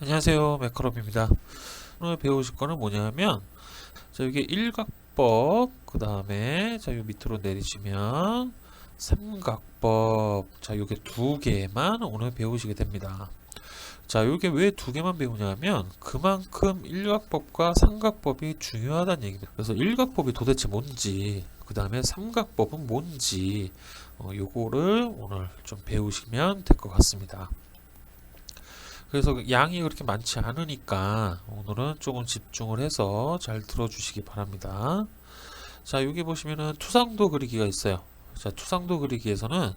안녕하세요. 매크롭입니다. 오늘 배우실 거는 뭐냐면 자 여기 일각법 그 다음에 자요 밑으로 내리시면 삼각법. 자 요게 두 개만 오늘 배우시게 됩니다. 자 요게 왜 두 개만 배우냐면 그만큼 일각법과 삼각법이 중요하다는 얘기입니다. 그래서 일각법이 도대체 뭔지 그 다음에 삼각법은 뭔지 어, 요거를 오늘 좀 배우시면 될 것 같습니다 그래서 양이 그렇게 많지 않으니까 오늘은 조금 집중을 해서 잘 들어주시기 바랍니다. 자, 여기 보시면은 투상도 그리기가 있어요. 자, 투상도 그리기에서는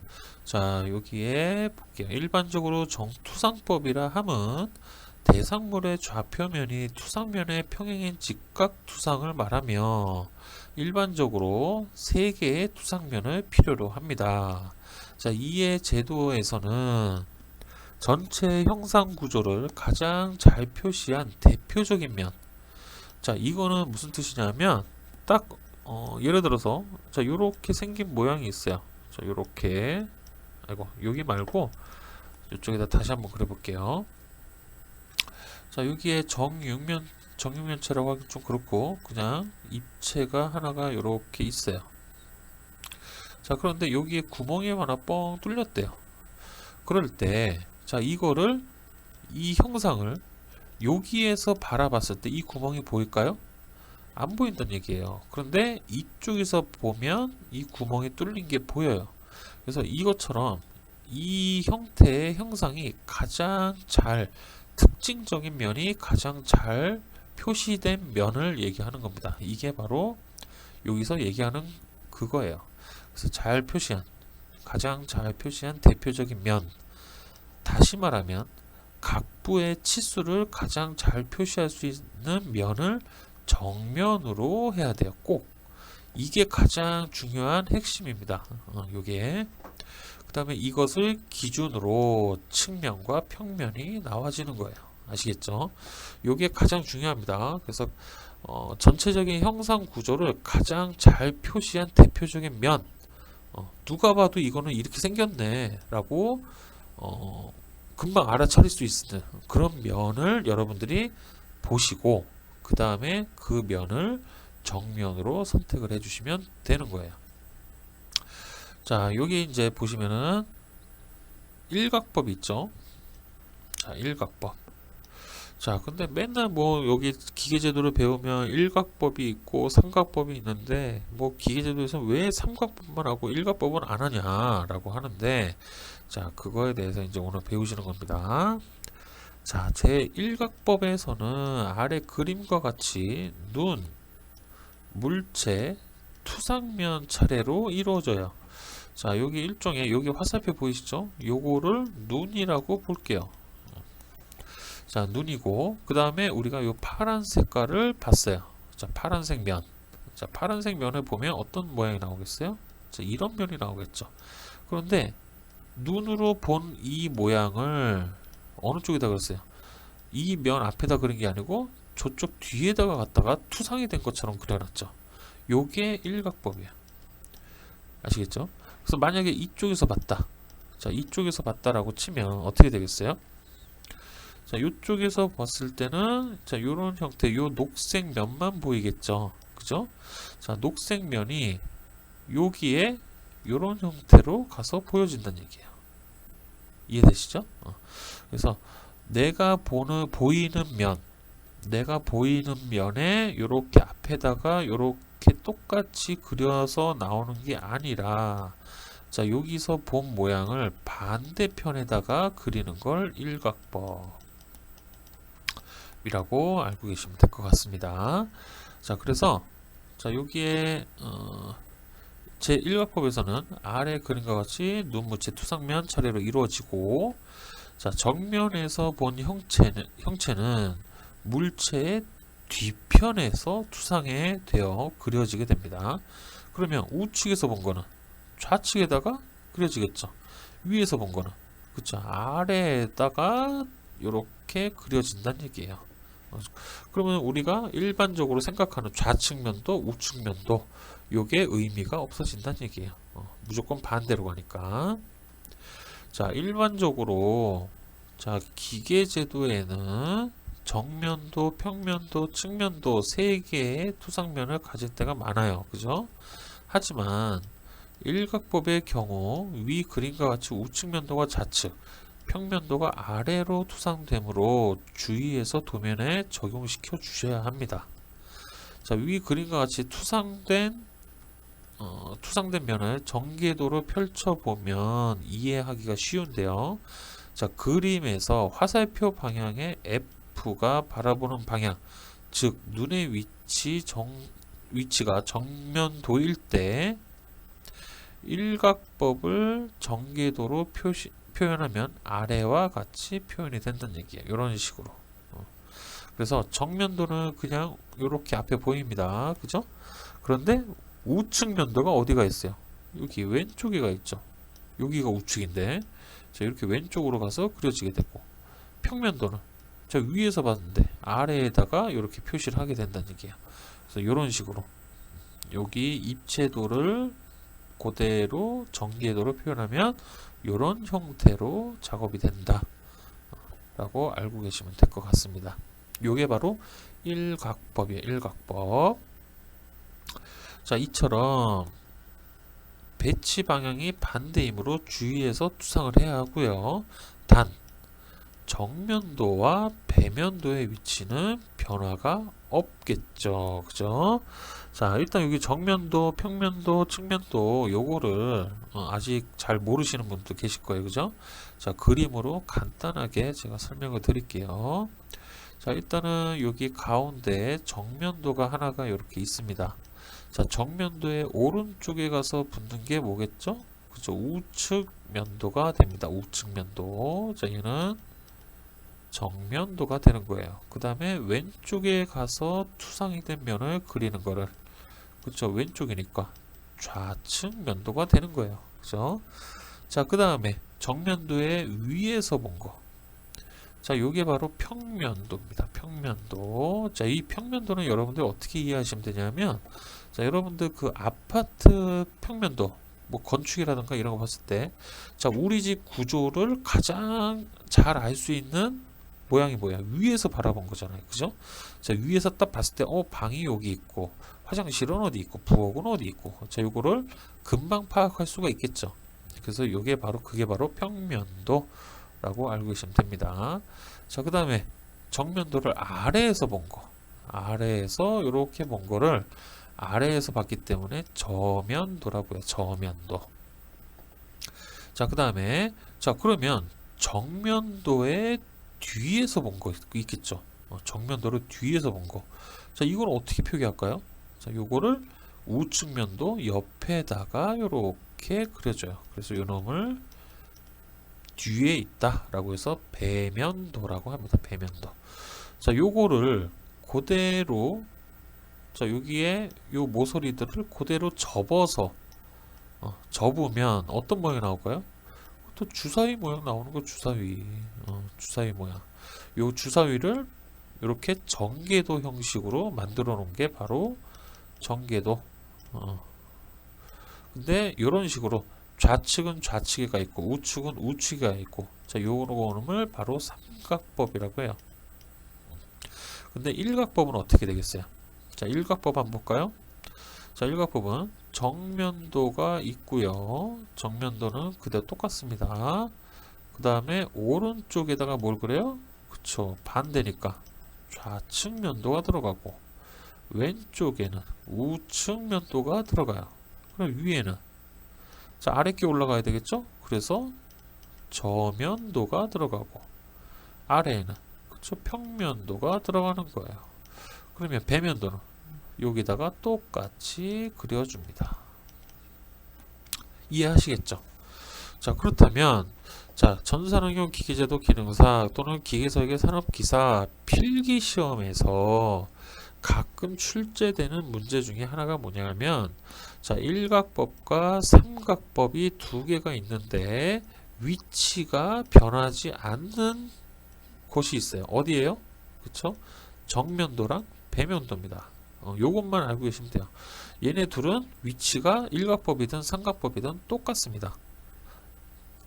자, 여기에 볼게요. 일반적으로 정투상법이라 함은 대상물의 좌표면이 투상면의 평행인 직각 투상을 말하며 일반적으로 세 개의 투상면을 필요로 합니다. 자, 이의 제도에서는 전체 형상 구조를 가장 잘 표시한 대표적인 면. 자, 이거는 무슨 뜻이냐면 딱 어, 예를 들어서 자, 요렇게 생긴 모양이 있어요. 자, 요렇게 아이고, 여기 말고 이쪽에다 다시 한번 그려 볼게요. 자, 여기에 정육면 정육면체라고 하기 좀 그렇고 그냥 입체가 하나가 요렇게 있어요. 자, 그런데 여기에 구멍이 하나 뻥 뚫렸대요. 그럴 때 자, 이거를 이 형상을 여기에서 바라봤을 때 이 구멍이 보일까요? 안 보인다는 얘기예요. 그런데 이쪽에서 보면 이 구멍이 뚫린 게 보여요. 그래서 이것처럼 이 형태의 형상이 가장 잘 특징적인 면이 가장 잘 표시된 면을 얘기하는 겁니다. 이게 바로 여기서 얘기하는 그거예요. 그래서 잘 표시한 가장 잘 표시한 대표적인 면 다시 말하면 각부의 치수를 가장 잘 표시할 수 있는 면을 정면으로 해야 돼요. 꼭 이게 가장 중요한 핵심입니다. 어, 요게 그 다음에 이것을 기준으로 측면과 평면이 나와지는 거예요. 아시겠죠? 요게 가장 중요합니다. 그래서 어, 전체적인 형상 구조를 가장 잘 표시한 대표적인 면 어, 누가 봐도 이거는 이렇게 생겼네 라고 어, 금방 알아차릴 수 있는 그런 면을 여러분들이 보시고 그 다음에 그 면을 정면으로 선택을 해주시면 되는 거예요. 자, 여기 이제 보시면은 일각법 있죠. 자, 일각법. 자, 근데 맨날 뭐 여기 기계제도를 배우면 일각법이 있고 삼각법이 있는데 뭐 기계제도에서 왜 삼각법만 하고 일각법은 안 하냐라고 하는데 자, 그거에 대해서 이제 오늘 배우시는 겁니다. 자, 제 일각법에서는 아래 그림과 같이 눈, 물체, 투상면 차례로 이루어져요. 자, 여기 일종의 여기 화살표 보이시죠? 요거를 눈이라고 볼게요. 자, 눈이고 그 다음에 우리가 요 파란 색깔을 봤어요. 자, 파란색 면. 자, 파란색 면을 보면 어떤 모양이 나오겠어요? 자, 이런 면이 나오겠죠. 그런데 눈으로 본 이 모양을 어느 쪽에다 그렸어요? 이 면 앞에다 그린 게 아니고 저쪽 뒤에다가 갖다가 투상이 된 것처럼 그려놨죠. 요게 일각법이에요. 아시겠죠? 그래서 만약에 이쪽에서 봤다. 자, 이쪽에서 봤다라고 치면 어떻게 되겠어요? 자, 이쪽에서 봤을 때는 자, 요런 형태, 요 녹색 면만 보이겠죠. 그죠? 자, 녹색 면이 여기에 요런 형태로 가서 보여진다는 얘기예요. 이해되시죠? 어. 그래서 내가 보는 보이는 면, 내가 보이는 면에 요렇게 앞에다가 요렇게 똑같이 그려서 나오는 게 아니라 자, 여기서 본 모양을 반대편에다가 그리는 걸 일각법 이라고 알고 계시면 될 것 같습니다. 자, 그래서 자, 여기에 어, 제 일각법에서는 아래 그림과 같이 눈무채 투상면 차례로 이루어지고 자, 정면에서 본 형체는 형체는 물체의 뒤편에서 투상에 되어 그려지게 됩니다. 그러면 우측에서 본 거는 좌측에다가 그려지겠죠. 위에서 본 거는 그쵸 아래에다가 이렇게 그려진다는 얘기예요. 어, 그러면 우리가 일반적으로 생각하는 좌측면도 우측면도 요게 의미가 없어진다는 얘기예요. 어, 무조건 반대로 가니까. 자, 일반적으로 자, 기계 제도에는 정면도, 평면도, 측면도 세 개의 투상면을 가질 때가 많아요. 그죠? 하지만 일각법의 경우 위 그림과 같이 우측면도가 좌측, 평면도가 아래로 투상되므로 주의해서 도면에 적용시켜 주셔야 합니다. 자, 위 그림과 같이 투상된 어, 투상된 면을 전개도로 펼쳐 보면 이해하기가 쉬운데요. 자, 그림에서 화살표 방향의 F가 바라보는 방향, 즉 눈의 위치 정 위치가 정면도일 때 일각법을 전개도로 표시 표현하면 아래와 같이 표현이 된다는 얘기예요. 이런 식으로. 어. 그래서 정면도는 그냥 이렇게 앞에 보입니다. 그죠? 그런데 우측 면도가 어디가 있어요? 여기 왼쪽에가 있죠. 여기가 우측인데 자 이렇게 왼쪽으로 가서 그려지게 되고 평면도는 저 위에서 봤는데 아래에다가 이렇게 표시를 하게 된다는 얘기예요. 그래서 이런 식으로 여기 입체도를 그대로 전개도로 표현하면 이런 형태로 작업이 된다 라고 알고 계시면 될 것 같습니다. 요게 바로 일각법이에요. 일각법. 자, 이처럼 배치 방향이 반대이므로 주의해서 투상을 해야 하고요. 단 정면도와 배면도의 위치는 변화가 없겠죠. 그죠? 자, 일단 여기 정면도, 평면도, 측면도 요거를 어, 아직 잘 모르시는 분도 계실 거예요. 그죠? 자, 그림으로 간단하게 제가 설명을 드릴게요. 자, 일단은 여기 가운데 정면도가 하나가 이렇게 있습니다. 자, 정면도의 오른쪽에 가서 붙는 게 뭐겠죠? 그죠? 우측 면도가 됩니다. 우측 면도. 자, 얘는 정면도가 되는 거예요. 그 다음에 왼쪽에 가서 투상이 된 면을 그리는 거를 그쵸 왼쪽이니까 좌측 면도가 되는 거예요. 그죠? 자, 그 다음에 정면도의 위에서 본 거. 자, 요게 바로 평면도입니다. 평면도. 자, 이 평면도는 여러분들 어떻게 이해하시면 되냐면, 자, 여러분들 그 아파트 평면도, 뭐 건축이라든가 이런 거 봤을 때, 자, 우리 집 구조를 가장 잘 알 수 있는 모양이 뭐야? 위에서 바라본 거잖아요. 그죠? 자, 위에서 딱 봤을 때, 어, 방이 여기 있고, 화장실은 어디 있고, 부엌은 어디 있고, 자, 요거를 금방 파악할 수가 있겠죠. 그래서 요게 바로, 그게 바로 평면도라고 알고 계시면 됩니다. 자, 그 다음에 정면도를 아래에서 본 거. 아래에서 이렇게 본 거를 아래에서 봤기 때문에 저면도라고요. 저면도. 자, 그 다음에, 자, 그러면 정면도의 뒤에서 본 거 있겠죠. 어, 정면도를 뒤에서 본 거. 자, 이걸 어떻게 표기할까요? 자, 요거를 우측면도 옆에다가 이렇게 그려줘요. 그래서 요 놈을 뒤에 있다라고 해서 배면도라고 합니다. 배면도. 자, 요거를 그대로 자, 여기에 요 모서리들을 그대로 접어서 어, 접으면 어떤 모양이 나올까요? 또 주사위 모양 나오는 거 주사위. 어, 주사위 모양. 요 주사위를 이렇게 전개도 형식으로 만들어 놓은 게 바로 전개도. 어. 근데 이런 식으로 좌측은 좌측에가 있고 우측은 우측에가 있고 자 요거를 바로 삼각법이라고 해요. 근데 일각법은 어떻게 되겠어요? 자 일각법 한번 볼까요? 자 일각법은 정면도가 있고요. 정면도는 그대로 똑같습니다. 그 다음에 오른쪽에다가 뭘 그래요? 그쵸 반대니까 좌측 면도가 들어가고 왼쪽에는 우측 면도가 들어가요. 그럼 위에는 자 아래께 올라가야 되겠죠? 그래서 저면도가 들어가고 아래에는 그쵸 평면도가 들어가는 거예요. 그러면 배면도는 여기다가 똑같이 그려줍니다. 이해하시겠죠? 자 그렇다면 자 전산응용 기계제도 기능사 또는 기계설계 산업기사 필기 시험에서 가끔 출제되는 문제 중에 하나가 뭐냐면 자 일각법과 삼각법이 두 개가 있는데 위치가 변하지 않는 곳이 있어요. 어디예요? 그쵸? 정면도랑 배면도입니다. 어, 요것만 알고 계시면 돼요. 얘네 둘은 위치가 일각법이든 삼각법이든 똑같습니다.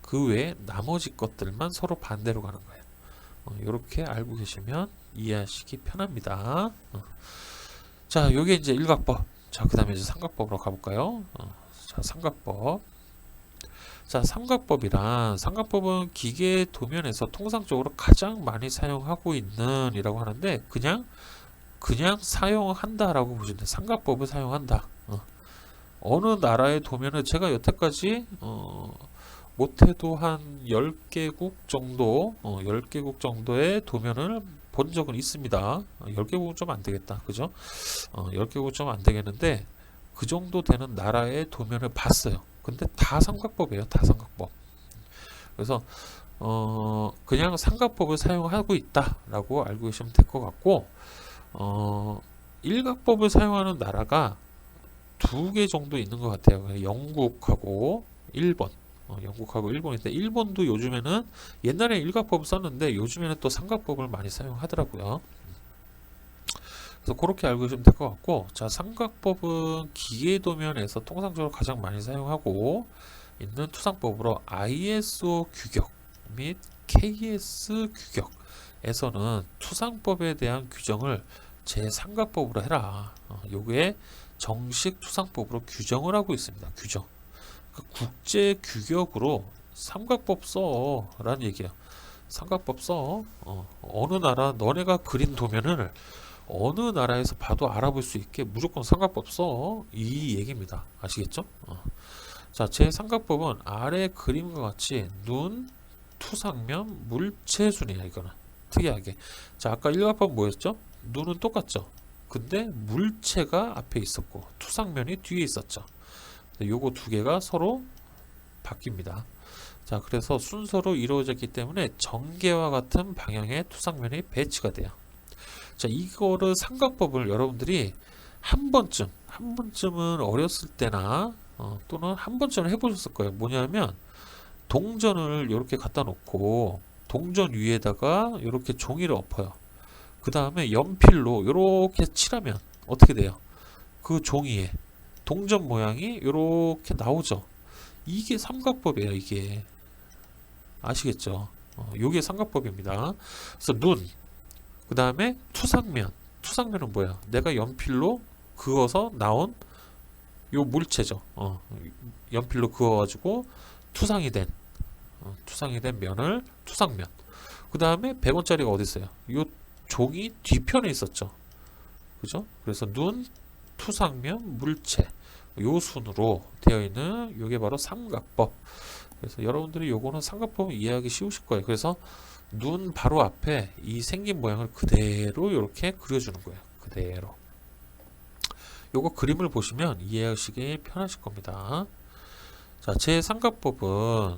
그 외에 나머지 것들만 서로 반대로 가는 거예요. 이렇게 알고 계시면 이해하시기 편합니다. 어. 자, 요게 이제 일각법. 자, 그 다음에 이제 삼각법으로 가볼까요? 어, 자, 삼각법. 자, 삼각법이란 삼각법은 기계 도면에서 통상적으로 가장 많이 사용하고 있는 이라고 하는데 그냥 그냥 사용한다라고 보시면. 삼각법을 사용한다. 어. 어느 나라의 도면을 제가 여태까지 어, 못해도 한 10개국 정도, 어, 10개국 정도의 도면을 본 적은 있습니다. 어, 10개국은 좀 안 되겠다. 그죠? 어, 10개국은 좀 안 되겠는데, 그 정도 되는 나라의 도면을 봤어요. 근데 다 삼각법이에요. 다 삼각법. 그래서, 어, 그냥 삼각법을 사용하고 있다라고 알고 계시면 될 것 같고, 어, 일각법을 사용하는 나라가 두 개 정도 있는 것 같아요. 영국하고 일본. 어, 영국하고 일본인데 일본도 요즘에는 옛날에 일각법을 썼는데 요즘에는 또 삼각법을 많이 사용하더라고요. 그래서 그렇게 알고 계시면 될 것 같고 자 삼각법은 기계 도면에서 통상적으로 가장 많이 사용하고 있는 투상법으로 ISO 규격 및 KS 규격에서는 투상법에 대한 규정을 제3각법으로 해라. 어, 요게 정식 투상법으로 규정을 하고 있습니다. 규정. 그 국제 규격으로 삼각법 써 라는 얘기야. 삼각법 써. 어, 어느 나라 너네가 그린 도면을 어느 나라에서 봐도 알아볼 수 있게 무조건 삼각법 써. 이 얘기입니다. 아시겠죠? 어. 자, 제 삼각법은 아래 그림과 같이 눈, 투상면, 물체 순이야 이거는. 특이하게. 자, 아까 일각법 뭐였죠? 눈은 똑같죠. 근데 물체가 앞에 있었고 투상면이 뒤에 있었죠. 요거 두 개가 서로 바뀝니다. 자, 그래서 순서로 이루어졌기 때문에 전개와 같은 방향의 투상면이 배치가 돼요. 자, 이거를 삼각법을 여러분들이 한 번쯤, 한 번쯤은 어렸을 때나 어, 또는 한 번쯤은 해보셨을 거예요. 뭐냐면 동전을 이렇게 갖다 놓고 동전 위에다가 이렇게 종이를 엎어요. 그 다음에 연필로 이렇게 칠하면 어떻게 돼요? 그 종이에 동전 모양이 이렇게 나오죠. 이게 삼각법이에요. 이게 아시겠죠? 어, 이게 삼각법입니다. 그래서 눈, 그 다음에 투상면. 투상면은 뭐야? 내가 연필로 그어서 나온 요 물체죠. 어, 연필로 그어가지고 투상이 된 어, 투상이 된 면을 투상면. 그 다음에 100원짜리가 어디 있어요? 요 종이 뒤편에 있었죠. 그죠? 그래서 눈, 투상면, 물체 요 순으로 되어 있는 요게 바로 삼각법. 그래서 여러분들이 요거는 삼각법을 이해하기 쉬우실 거예요. 그래서 눈 바로 앞에 이 생긴 모양을 그대로 이렇게 그려주는 거예요. 그대로. 요거 그림을 보시면 이해하시기 편하실 겁니다. 자, 제 삼각법은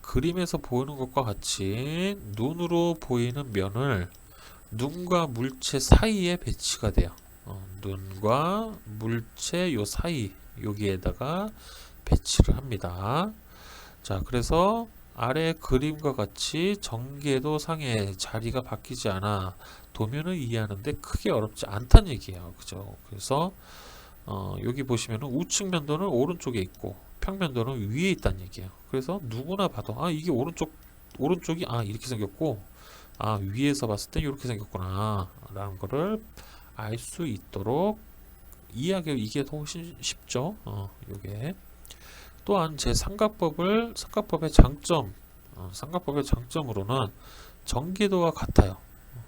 그림에서 보이는 것과 같이 눈으로 보이는 면을 눈과 물체 사이에 배치가 돼요. 어, 눈과 물체 요 사이 여기에다가 배치를 합니다. 자, 그래서 아래 그림과 같이 전개도 상의 자리가 바뀌지 않아 도면을 이해하는데 크게 어렵지 않다는 얘기예요. 그죠? 그래서 어, 여기 보시면은 우측 면도는 오른쪽에 있고 평면도는 위에 있다는 얘기예요. 그래서 누구나 봐도 아 이게 오른쪽 오른쪽이 아 이렇게 생겼고 아 위에서 봤을 때 이렇게 생겼구나 라는 거를 알 수 있도록 이해하기 이게 더 훨씬 쉽죠. 어, 요게 또한 제 삼각법을 삼각법의 장점 어, 삼각법의 장점으로는 전개도와 같아요.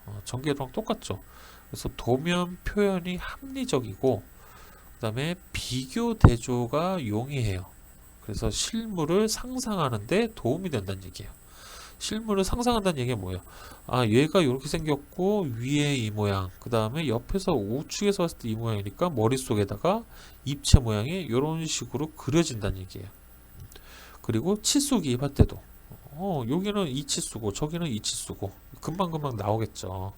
어, 전개도랑 똑같죠. 그래서 도면 표현이 합리적이고 그 다음에 비교 대조가 용이해요. 그래서 실물을 상상하는데 도움이 된다는 얘기예요. 실물을 상상한다는 얘기가 뭐예요? 아, 얘가 이렇게 생겼고 위에 이 모양, 그 다음에 옆에서 우측에서 봤을 때 이 모양이니까 머릿속에다가 입체 모양이 이런 식으로 그려진다는 얘기예요. 그리고 치수 기입할 때도 어, 여기는 이 치수고 저기는 이 치수고 금방금방 나오겠죠.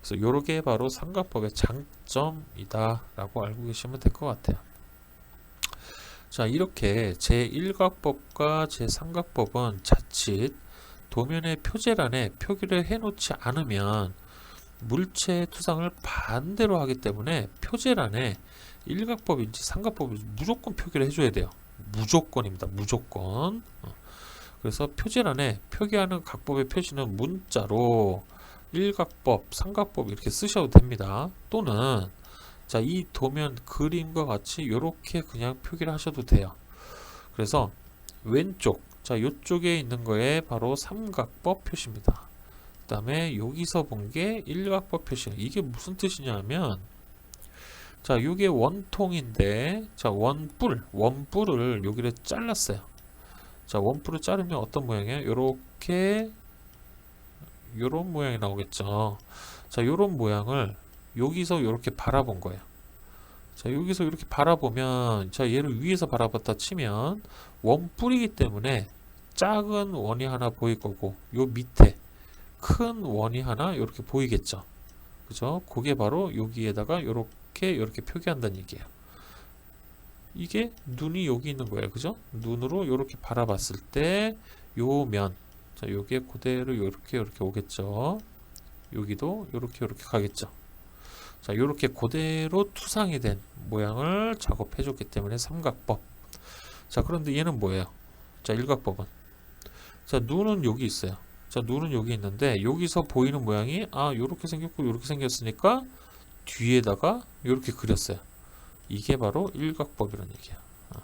그래서 요렇게 바로 삼각법의 장점이다 라고 알고 계시면 될 것 같아요. 자, 이렇게 제1각법과 제3각법은 자칫 도면의 표제란에 표기를 해놓지 않으면 물체 투상을 반대로 하기 때문에 표제란에 일각법인지 삼각법인지 무조건 표기를 해줘야 돼요. 무조건입니다. 무조건. 어. 그래서 표지란에 표기하는 각법의 표시는 문자로 일각법, 삼각법 이렇게 쓰셔도 됩니다. 또는 자, 이 도면 그림과 같이 이렇게 그냥 표기를 하셔도 돼요. 그래서 왼쪽, 자, 이쪽에 있는 거에 바로 삼각법 표시입니다. 그 다음에 여기서 본 게 일각법 표시. 이게 무슨 뜻이냐면, 자, 이게 원통인데, 자, 원뿔, 원뿔을 여기를 잘랐어요. 자, 원뿔을 자르면 어떤 모양이에요? 요렇게, 요런 모양이 나오겠죠. 자, 요런 모양을 여기서 이렇게 바라본 거예요. 자, 여기서 이렇게 바라보면, 자, 얘를 위에서 바라봤다 치면, 원뿔이기 때문에 작은 원이 하나 보일 거고, 요 밑에 큰 원이 하나 이렇게 보이겠죠. 그죠? 그게 바로 여기에다가 이렇게 이렇게 표기한다는 얘기예요. 이게 눈이 여기 있는 거예요. 그죠? 눈으로 이렇게 바라봤을 때 요 면, 자, 요게 그대로 이렇게 이렇게 오겠죠. 여기도 이렇게 이렇게 가겠죠. 자, 이렇게 그대로 투상이 된 모양을 작업해 줬기 때문에 삼각법. 자, 그런데 얘는 뭐예요? 자, 일각법은. 자, 눈은 여기 있어요. 자, 눈은 여기 있는데 여기서 보이는 모양이 아, 요렇게 생겼고 요렇게 생겼으니까 뒤에다가 요렇게 그렸어요. 이게 바로 일각법이라는 얘기야. 아,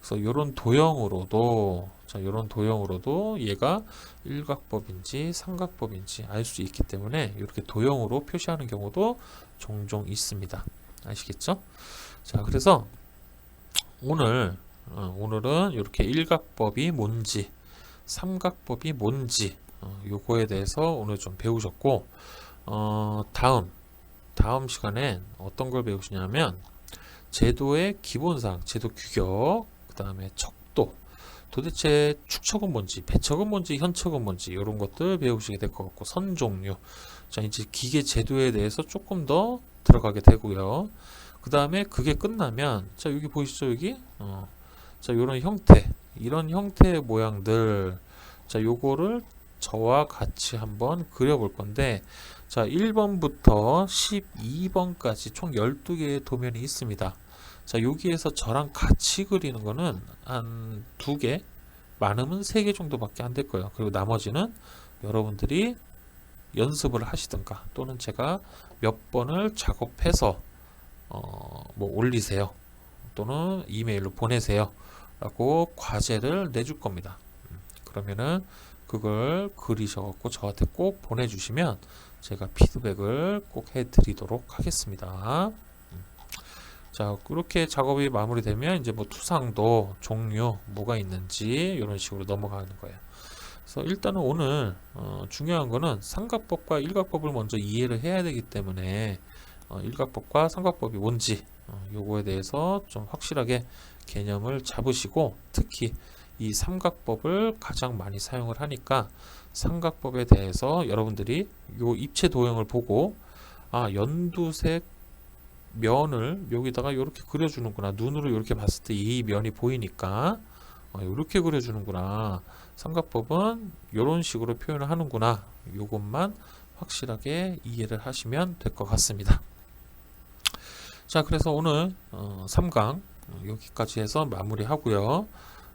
그래서 요런 도형으로도 자, 요런 도형으로도 얘가 일각법인지 삼각법인지 알 수 있기 때문에 이렇게 도형으로 표시하는 경우도 종종 있습니다. 아시겠죠? 자, 그래서 오늘 어, 오늘은 이렇게 일각법이 뭔지 삼각법이 뭔지 어, 요거에 대해서 오늘 좀 배우셨고 어, 다음 다음 시간엔 어떤 걸 배우시냐면 제도의 기본상, 제도 규격, 그 다음에 척 도, 도대체 축척은 뭔지, 배척은 뭔지, 현척은 뭔지 이런 것들 배우시게 될 것 같고 선 종류, 자 이제 기계 제도에 대해서 조금 더 들어가게 되고요. 그 다음에 그게 끝나면 자 여기 보이시죠 여기, 어, 자 이런 형태, 이런 형태의 모양들, 자 요거를 저와 같이 한번 그려볼 건데 자 1번부터 12번까지 총 12개의 도면이 있습니다 자 여기에서 저랑 같이 그리는 거는 한 두 개 많으면 세 개 정도밖에 안 될 거예요 그리고 나머지는 여러분들이 연습을 하시든가 또는 제가 몇 번을 작업해서 어, 뭐 올리세요 또는 이메일로 보내세요 라고 과제를 내줄 겁니다 음, 그러면은 그걸 그리셔갖고 저한테 꼭 보내주시면 제가 피드백을 꼭 해드리도록 하겠습니다. 음. 자, 그렇게 작업이 마무리되면 이제 뭐 투상도 종류 뭐가 있는지 이런 식으로 넘어가는 거예요. 그래서 일단은 오늘 어, 중요한 거는 삼각법과 일각법을 먼저 이해를 해야 되기 때문에 어, 일각법과 삼각법이 뭔지 어, 요거에 대해서 좀 확실하게 개념을 잡으시고 특히 이 삼각법을 가장 많이 사용을 하니까 삼각법에 대해서 여러분들이 요 입체 도형을 보고 아 연두색 면을 여기다가 이렇게 그려주는구나. 눈으로 이렇게 봤을 때 이 면이 보이니까. 어, 이렇게 그려주는구나. 삼각법은 이런 식으로 표현을 하는구나. 요것만 확실하게 이해를 하시면 될 것 같습니다. 자 그래서 오늘 어, 3강 여기까지 해서 마무리 하고요.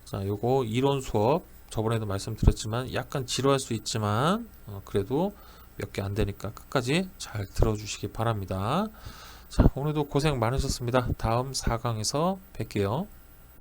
자, 요거 이론 수업 저번에도 말씀드렸지만 약간 지루할 수 있지만 어, 그래도 몇 개 안 되니까 끝까지 잘 들어주시기 바랍니다. 자, 오늘도 고생 많으셨습니다. 다음 4강에서 뵐게요.